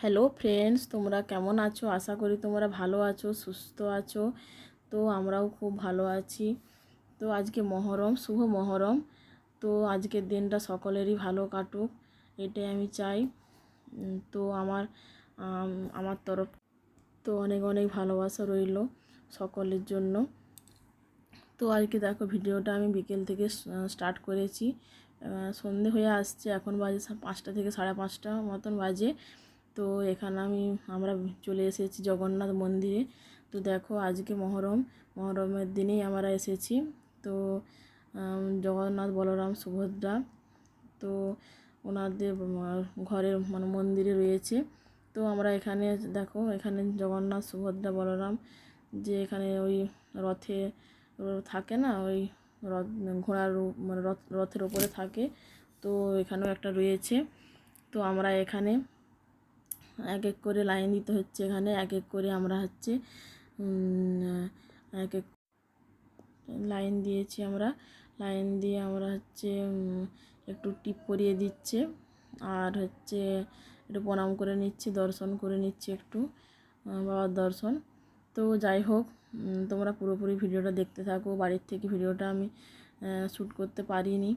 Hello friends তোমরা কেমন আছো? আশা করি তোমরা ভালো আছো, সুস্থ আছো। তো আমরাও খুব ভালো আছি। তো আজকে মহরম, শুভ মহরম। তো আজকের দিনটা সকলেরই ভালো কাটুক, এটাই আমি চাই। তো আমার আমার তরফ তো অনেক অনেক ভালোবাসা রইল সকলের জন্য। তো আজকে দেখো, ভিডিওটা আমি বিকেল থেকে স্টার্ট করেছি। সন্ধে হয়ে আসছে, এখন বাজে পাঁচটা থেকে সাড়ে পাঁচটা মতন বাজে। তো এখানে আমি, আমরা চলে এসেছি জগন্নাথ মন্দিরে। তো দেখো আজকে মহরম, মহরমের দিনেই আমরা এসেছি। তো জগন্নাথ বলরাম সুভদ্রা তো ওনাদের ঘরের মানে মন্দিরে রয়েছে। তো আমরা এখানে দেখো, এখানে জগন্নাথ সুভদ্রা বলরাম যে এখানে ওই রথে, থাকে না ওই রথ, ঘোড়ার মানে রথ, রথের ওপরে থাকে। তো এখানেও একটা রয়েছে। তো আমরা এখানে এক এক করে লাইন দিতে হচ্ছে এখানে এক এক করে আমরা হচ্ছে এক এক লাইন দিয়েছি আমরা। লাইন দিয়ে আমরা হচ্ছে একটু টিপ পরিয়ে দিচ্ছে আর হচ্ছে একটু প্রণাম করে নিচ্ছি, দর্শন করে নিচ্ছি একটু বাবার দর্শন। তো যাই হোক তোমরা পুরোপুরি ভিডিওটা দেখতে থাকো। বাড়ির থেকে ভিডিওটা আমি শ্যুট করতে পারিনি।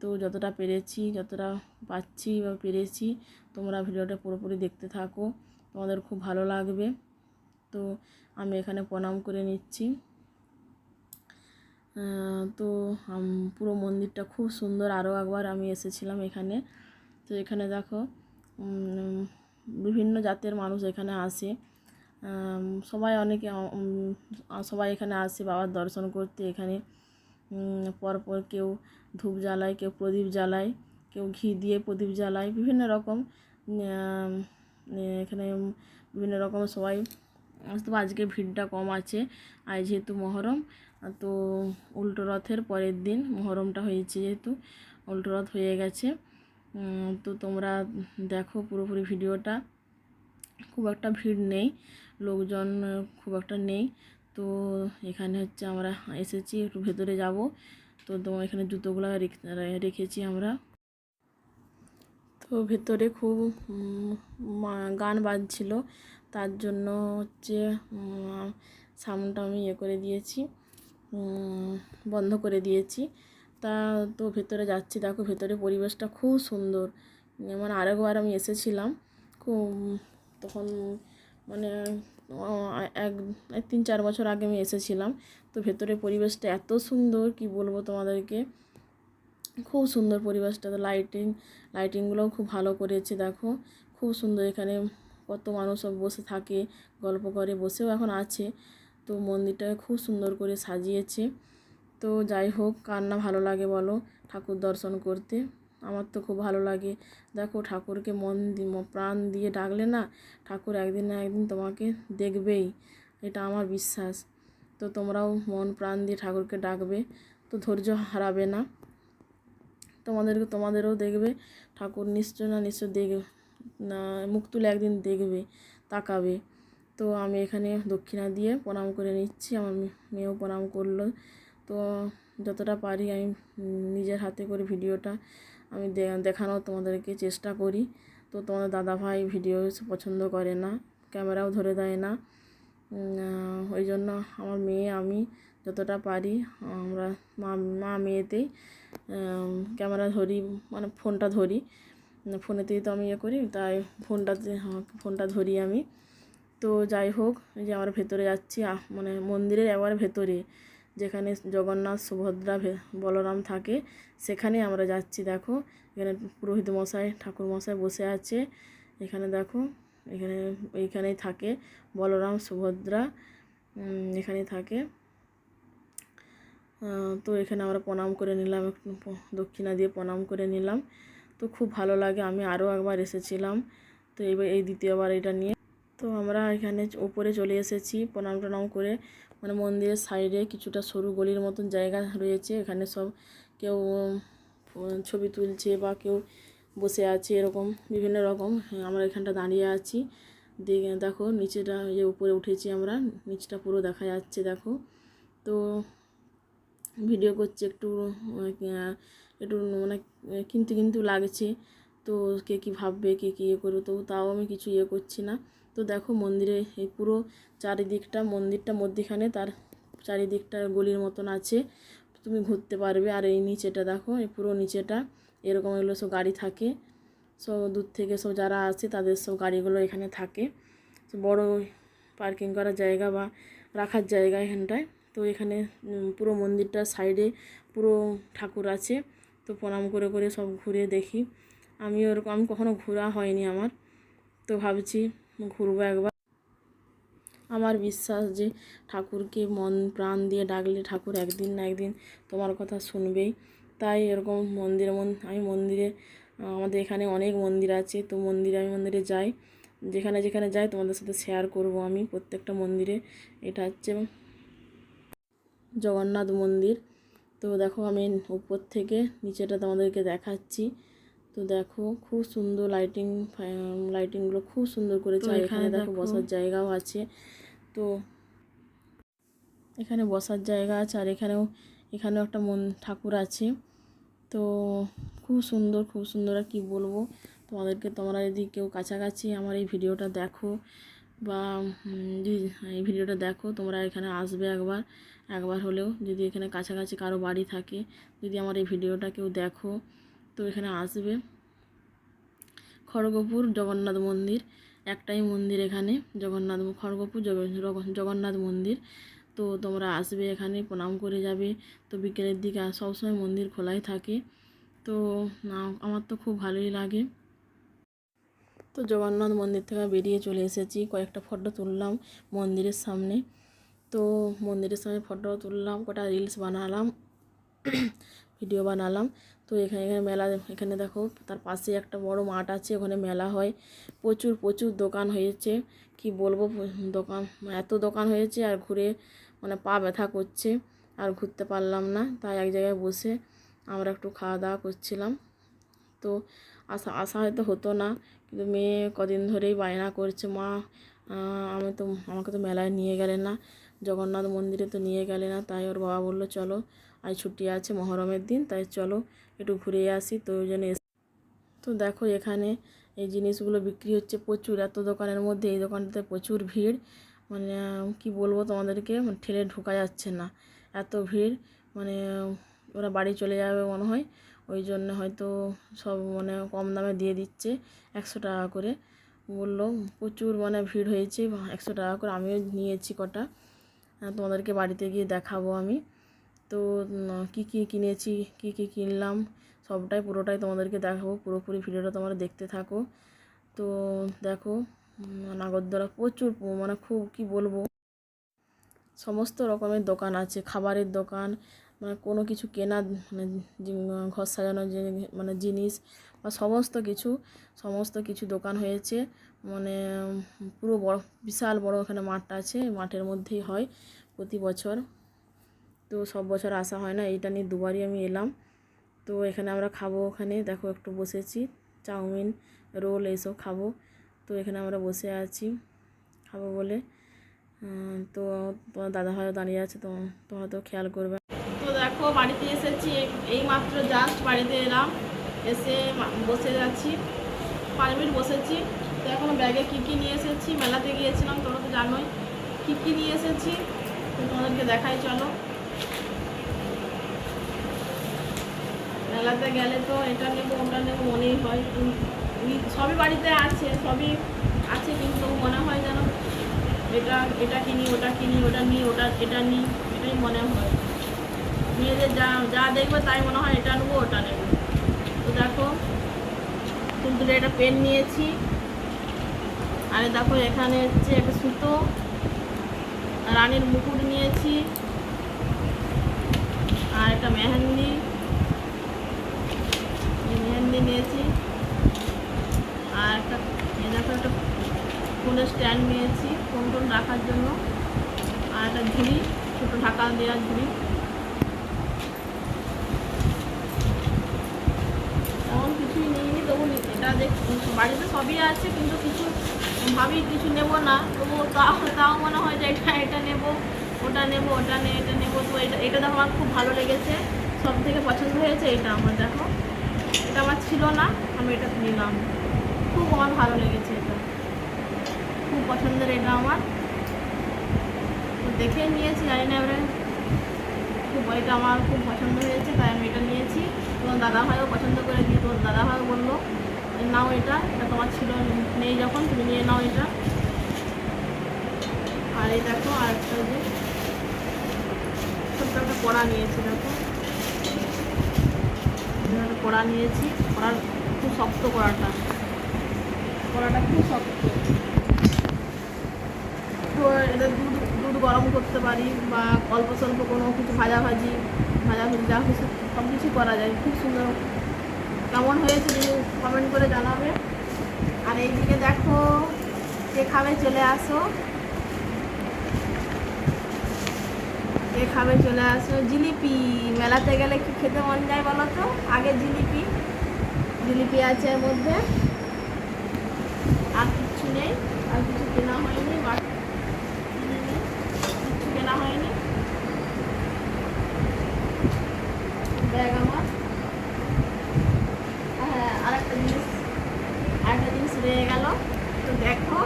তো যতটা পেরেছি, যতটা পাচ্ছি বা পেরেছি তোমরা ভিডিওটা পুরোপুরি দেখতে থাকো। তোমাদের খুব ভালো লাগবে। তো আমি এখানে প্রণাম করে নিচ্ছি। তো পুরো মন্দিরটা খুব সুন্দর। আরও একবার আমি এসেছিলাম এখানে। তো এখানে দেখো বিভিন্ন জাতের মানুষ এখানে আসে। সবাই অনেকে সবাই এখানে আসে বাবার দর্শন করতে। এখানে পরপর কেউ ধূপ জ্বালায়, কেউ প্রদীপ জ্বালায়। কেউ ঘি দিয়ে প্রদীপ জ্বালায়, বিভিন্ন রকম এখানে বিভিন্ন রকম সবাই পারে। আজকে ভিড়টা কম আছে, আজ যেহেতু মহরম তো উল্টো রথের পরের দিন মহরমটা হয়েছে যেহেতু, উল্টো রথ হয়ে গেছে তো তোমরা দেখো পুরোপুরি ভিডিওটা, খুব একটা ভিড় নেই, লোকজন খুব একটা নেই, তো এখানে হচ্ছে আমরা এসেছি, একটু ভেতরে যাব, তো তোমার এখানে জুতোগুলো রেখ- রেখেছি আমরা তো ভেতরে খুব গান বাজছিল। তার জন্য হচ্ছে সাউন্ডটা আমি ইয়ে করে দিয়েছি বন্ধ করে দিয়েছি। তা তো ভেতরে যাচ্ছি। দেখো ভেতরে পরিবেশটা খুব সুন্দর। মানে আরেকবার আমি এসেছিলাম, খুব, তখন মানে এক, তিন, চার বছর আগে আমি এসেছিলাম। তো ভেতরে পরিবেশটা এত সুন্দর, কি বলব তোমাদেরকে? খুব সুন্দর পরিবেশটা, তো লাইটিং লাইটিংগুলোও খুব ভালো করেছে, দেখো। খুব সুন্দর এখানে কত মানুষ সব বসে থাকে, গল্প করে, বসেও এখন আছে। তো মন্দিরটাকে খুব সুন্দর করে সাজিয়েছে। তো যাই হোক, কার না ভালো লাগে বলো, ঠাকুর দর্শন করতে। আমার তো খুব ভালো লাগে। দেখো, ঠাকুরকে মন প্রাণ দিয়ে ডাকলে না, ঠাকুর একদিন না একদিন তোমাকে দেখবেই। এটা আমার বিশ্বাস। তো তোমরাও মন প্রাণ দিয়ে ঠাকুরকে ডাকবে, তো ধৈর্য হারাবে না। তোমাদেরকে, তোমাদেরও দেখবে। ঠাকুর নিশ্চয় না নিশ্চয় দেখবে, না, মুখ তুলে একদিন দেখবে, তাকাবে। তো আমি এখানে দক্ষিণা দিয়ে প্রণাম করে নিচ্ছি, আমার মেয়েও প্রণাম করল। তো যতটা পারি আমি নিজের হাতে করে ভিডিওটা আমি দেখানোর তোমাদেরকে চেষ্টা করি। তো তোমাদের দাদা ভাই ভিডিও পছন্দ করে না, ক্যামেরাও ধরে দেয় না। ওই জন্য আমার মেয়ে আমি যতটা পারি আমরা মা মা মেয়েতেই ক্যামেরা ধরি মানে ফোনটা ধরি। ফোনেতেই তো আমি ইয়ে করি তাই ফোনটাতে হ্যাঁ, ফোনটা ধরি আমি। তো যাই হোক যে আমরা ভেতরে যাচ্ছি মানে মন্দিরের একবার ভেতরে যেখানে জগন্নাথ সুভদ্রা বলরাম থাকে সেখানে আমরা যাচ্ছি। দেখো এখানে পুরোহিত মশাই ঠাকুর মশাই বসে আছে। এখানে দেখো এখানে এইখানেই থাকে। বলরাম সুভদ্রা উম, এখানেই থাকে। তো এখানে আমরা প্রণাম করে নিলাম একটু দক্ষিণা দিয়ে প্রণাম করে নিলাম। তো খুব ভালো লাগে আমি আরও একবার এসেছিলাম। তো এবার এই দ্বিতীয়বার এটা নিয়ে। তো আমরা এখানে উপরে চলে এসেছি প্রণাম টনাম করে। মানে মন্দিরের সাইডে কিছুটা সরু গলির মতন জায়গা রয়েছে। এখানে সব কেউ ছবি তুলছে বা কেউ বসে আছে এরকম বিভিন্ন রকম। হ্যাঁ, আমরা এখানটা দাঁড়িয়ে আছি। দেখে দেখো নিচেটা যে উপরে উঠেছি আমরা নিচটা পুরো দেখা যাচ্ছে দেখো। তো ভিডিও করছি একটু একটু মানে কিন্তু কিন্তু লাগছে। তো কে কী ভাববে কে কী ইয়ে করবে তো তাও আমি কিছু ইয়ে করছি না। তো দেখো মন্দিরে এই পুরো চারিদিকটা মন্দিরটা মধ্যিখানে তার চারিদিকটা গলির মতন আছে। তুমি ঘুরতে পারবে আর এই নিচেটা দেখো এই পুরো নিচেটা। এরকম এগুলো সব গাড়ি থাকে। সব দূর থেকে সব যারা আসে তাদের সব গাড়িগুলো এখানে থাকে। বড় পার্কিং করার জায়গা বা রাখার জায়গা এখানটায়। তো এখানে পুরো মন্দিরটার সাইডে পুরো ঠাকুর আছে। তো প্রণাম করে করে সব ঘুরে দেখি। আমি ওরকম আমি কখনো ঘোরা হয়নি আমার। তো ভাবছি ঘুরবো একবার। আমার বিশ্বাস যে ঠাকুরকে মন, প্রাণ দিয়ে ডাকলে ঠাকুর একদিন না একদিন তোমার কথা শুনবেই। তাই এরকম মন্দিরে মন আমি মন্দিরে আমাদের এখানে অনেক মন্দির আছে তো মন্দিরে আমি মন্দিরে যাই। যেখানে যেখানে যাই তোমাদের সাথে শেয়ার করব আমি প্রত্যেকটা মন্দিরে। এটা হচ্ছে জগন্নাথ মন্দির। তো দেখো আমি উপর থেকে নিচেটা তোমাদেরকে দেখাচ্ছি। তো দেখো খুব সুন্দর লাইটিং লাইটিংগুলো খুব সুন্দর করেছে। এখানে দেখো বসার জায়গাও আছে। তো এখানে বসার জায়গা আছে আর এখানেও এখানেও একটা মন ঠাকুর আছে। তো খুব সুন্দর খুব সুন্দর আর কী বলব। তোমাদেরকে তোমরা যদি কেউ কাছাকাছি আমার এই ভিডিওটা দেখো বা যদি এই ভিডিওটা দেখো, তোমরা এখানে আসবে একবার একবার হলেও। যদি এখানে কাছাকাছি কারও বাড়ি থাকে, যদি আমার এই ভিডিওটা কেউ দেখো, তো এখানে আসবে। খড়গপুর জগন্নাথ মন্দির, একটাই মন্দির এখানে, জগন্নাথ, খড়গপুর জগ- জগ- জগন্নাথ মন্দির। তো তোমরা আসবে এখানে, প্রণাম করে যাবে। তো বিকেলের দিকে সবসময় মন্দির খোলাই থাকে। তো আমার তো খুব ভালোই লাগে। তো জগন্নাথ মন্দির থেকে বেরিয়ে চলে এসেছি। কয়েকটা ফটো তুললাম মন্দিরের সামনে। তো মন্দিরের সামনে ফটো তুললাম, কটা রিলস বানালাম, ভিডিও বানালাম। তো এখানে এখানে মেলা, এখানে দেখো, তার পাশে একটা বড় মাঠ আছে, ওখানে মেলা হয়। প্রচুর প্রচুর দোকান হয়েছে। কি বলব, দোকান, এত দোকান হয়েছে আর ঘুরে মানে পা ব্যথা করছে, আর ঘুরতে পারলাম না। তাই এক জায়গায় বসে আমরা একটু খাওয়া দাওয়া করছিলাম। তো আসা আসা হয়তো হতো না, কিন্তু মেয়ে কদিন ধরেই বায়না করছে, মা আমি তো, আমাকে তো মেলায় নিয়ে গেলে না, জগন্নাথ মন্দিরে তো নিয়ে গেলে না। তাই ওর বাবা বলল, চলো, আজ ছুটি আছে মহরমের দিন, তাই চলো, একটু ঘুরে আসি, তো ওই জন্য তো দেখো এখানে এই জিনিসগুলো বিক্রি হচ্ছে প্রচুর। এত দোকানের মধ্যে এই দোকানটাতে প্রচুর ভিড়। মানে কি বলব তোমাদেরকে? মানে ঠেলে ঢোকা যাচ্ছে না। এত ভিড় মানে ওরা বাড়ি চলে যাবে মনে হয়। ওই জন্য হয়তো সব মানে কম দামে দিয়ে দিচ্ছে একশো টাকা করে। বলল, প্রচুর মানে ভিড় হয়েছে, একশো টাকা করে আমিও নিয়েছি কটা। তোমাদেরকে বাড়িতে গিয়ে দেখাবো আমি। তো কী কী কিনেছি, কী কী কিনলাম, সবটাই পুরোটাই তোমাদেরকে দেখাবো। পুরোপুরি ভিডিওটা তোমরা দেখতে থাকো। তো, দেখো নাগরদোলা প্রচুর মানে খুব, কি বলব? সমস্ত রকমের দোকান আছে, খাবারের দোকান মানে কোনো কিছু কেনা মানে ঘর সাজানোর যে মানে জিনিস বা সমস্ত কিছু সমস্ত কিছু দোকান হয়েছে। মানে পুরো বড়, বিশাল বড় ওখানে মাঠটা আছে মাঠের মধ্যেই হয় প্রতি বছর। তো সব বছর আসা হয় না, এইটা নিয়ে দুবারই আমি এলাম। তো এখানে আমরা খাব ওখানে, দেখো একটু বসেছি, চাউমিন, রোল, এইসব খাব। তো এখানে আমরা বসে আছি। খাব বলে। তো তোমার দাদা হয়তো দাঁড়িয়ে আছে, তো তো খেয়াল করবে। তো দেখো, বাড়িতে এসেছি। এই মাত্র জাস্ট বাড়িতে এলাম। এসে বসে যাচ্ছি পাঁচ মিনিট বসেছি। তো এখন ব্যাগে কী কী নিয়ে এসেছি? মেলাতে গিয়েছিলাম, তোমরা তো জানোই। কী কী নিয়ে এসেছি? তো তোমাদেরকে দেখাই, চলো। মেলাতে গেলে তো এটা নেব, ওটা নেব, মনেই হয়। সবই বাড়িতে আছে, সবই আছে কিন্তু মনে হয় যেন এটা এটা কিনি, ওটা কিনি, ওটা নিই, ওটা, এটা নিই, এটাই মনে হয়। মেয়েদের যা যা দেখবে তাই মনে হয় এটা নেব, ওটা নেব। তো দেখো কিন্তু একটা পেন নিয়েছি। আর দেখো, এখানে হচ্ছে একটা সুতো, রানীর মুকুট নিয়েছি, আর একটা মেহেন্দি মেহেন্দি নিয়েছি। আর একটা দেখো একটা ফোনের স্ট্যান্ড নিয়েছি ফোন টোন রাখার জন্য। আর একটা ঝুড়ি, ছোটো ঢাকা দেওয়ার ঝুড়ি। তেমন কিছুই নিইনি, তবু এটা দেখ, বাড়িতে সবই আছে, কিন্তু কিছু ভাবি কিছু নেব না। তবু তাও তাও মনে হয় যে এটা এটা নেব, ওটা নেব, ওটা নে, এটা নেব। তো এটা এটা দেখো আমার খুব ভালো লেগেছে। সব থেকে পছন্দ হয়েছে এটা আমার, দেখো। এটা আমার ছিল না, আমি এটা নিলাম। খুব আমার ভালো লেগেছে এটা। খুব পছন্দের এটা আমার। তো দেখে নিয়েছি, জানি না এবারে খুব এটা আমার খুব পছন্দ হয়েছে, তাই আমি এটা নিয়েছি। তোমার দাদাভাইও পছন্দ করে দিয়ে তোমার দাদাভাইও বলল নাও এটা এটা তোমার ছিল, নেই যখন, তুমি নিয়ে নাও এটা। আর এই দেখো, আর একটা যে ছোট্ট একটা কড়া নিয়েছি, দেখো। কড়া নিয়েছি কড়ার খুব শক্ত কড়াটা কড়াটা খুব শক্ত এটা দুধ দুধ গরম করতে পারি বা অল্প স্বল্প কোনো কিছু ভাজাভাজি, ভাজাভুজি যা কিছু সব কিছু করা যায়। খুব সুন্দর। কেমন হয়েছে যদি কমেন্ট করে জানাবে। আর এইদিকে দেখো কে খাবে চলে আসো। কে খাবে চলে আসো। জিলিপি, মেলাতে গেলে কি খেতে মন যায় বলো তো? আগে জিলিপি। জিলিপি আছে এর মধ্যে। কিছু নেই, আর কিছু কেনা হয়নি কিছু কেনা হয়নি। ব্যাগ আমার। হ্যাঁ আরেকটা জিনিস আরেকটা জিনিস রয়ে গেল। তো দেখো,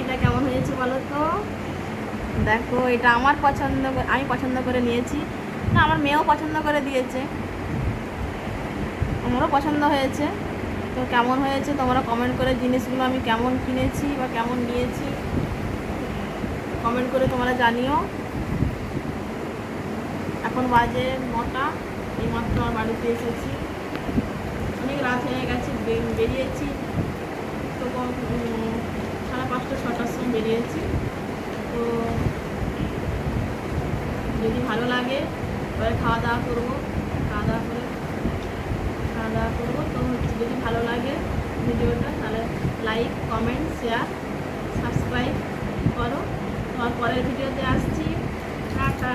এটা কেমন হয়েছে বলো তো? দেখো, এটা আমার পছন্দ আমি পছন্দ করে নিয়েছি। না, আমার মেয়েও পছন্দ করে দিয়েছে। আমারও পছন্দ হয়েছে। তো কেমন হয়েছে? তোমরা কমেন্ট করে জিনিসগুলো আমি কেমন কিনেছি বা কেমন নিয়েছি কমেন্ট করে তোমরা জানিও। এখন বাজে নটা এই মাত্র আমার বাড়িতে এসেছি। অনেক রাত হয়ে গেছে বেরিয়েছি। তো সাড়ে পাঁচটা, ছটার সময় বেরিয়েছি। তো, যদি ভালো লাগে এবারে খাওয়া দাওয়া করব। খাওয়া দাওয়া করে দাওয়া করব। তো হচ্ছে যদি ভালো লাগে ভিডিওটা, তাহলে লাইক কমেন্ট শেয়ার সাবস্ক্রাইব করো। তোমার পরের ভিডিওতে আসছি। টাটা!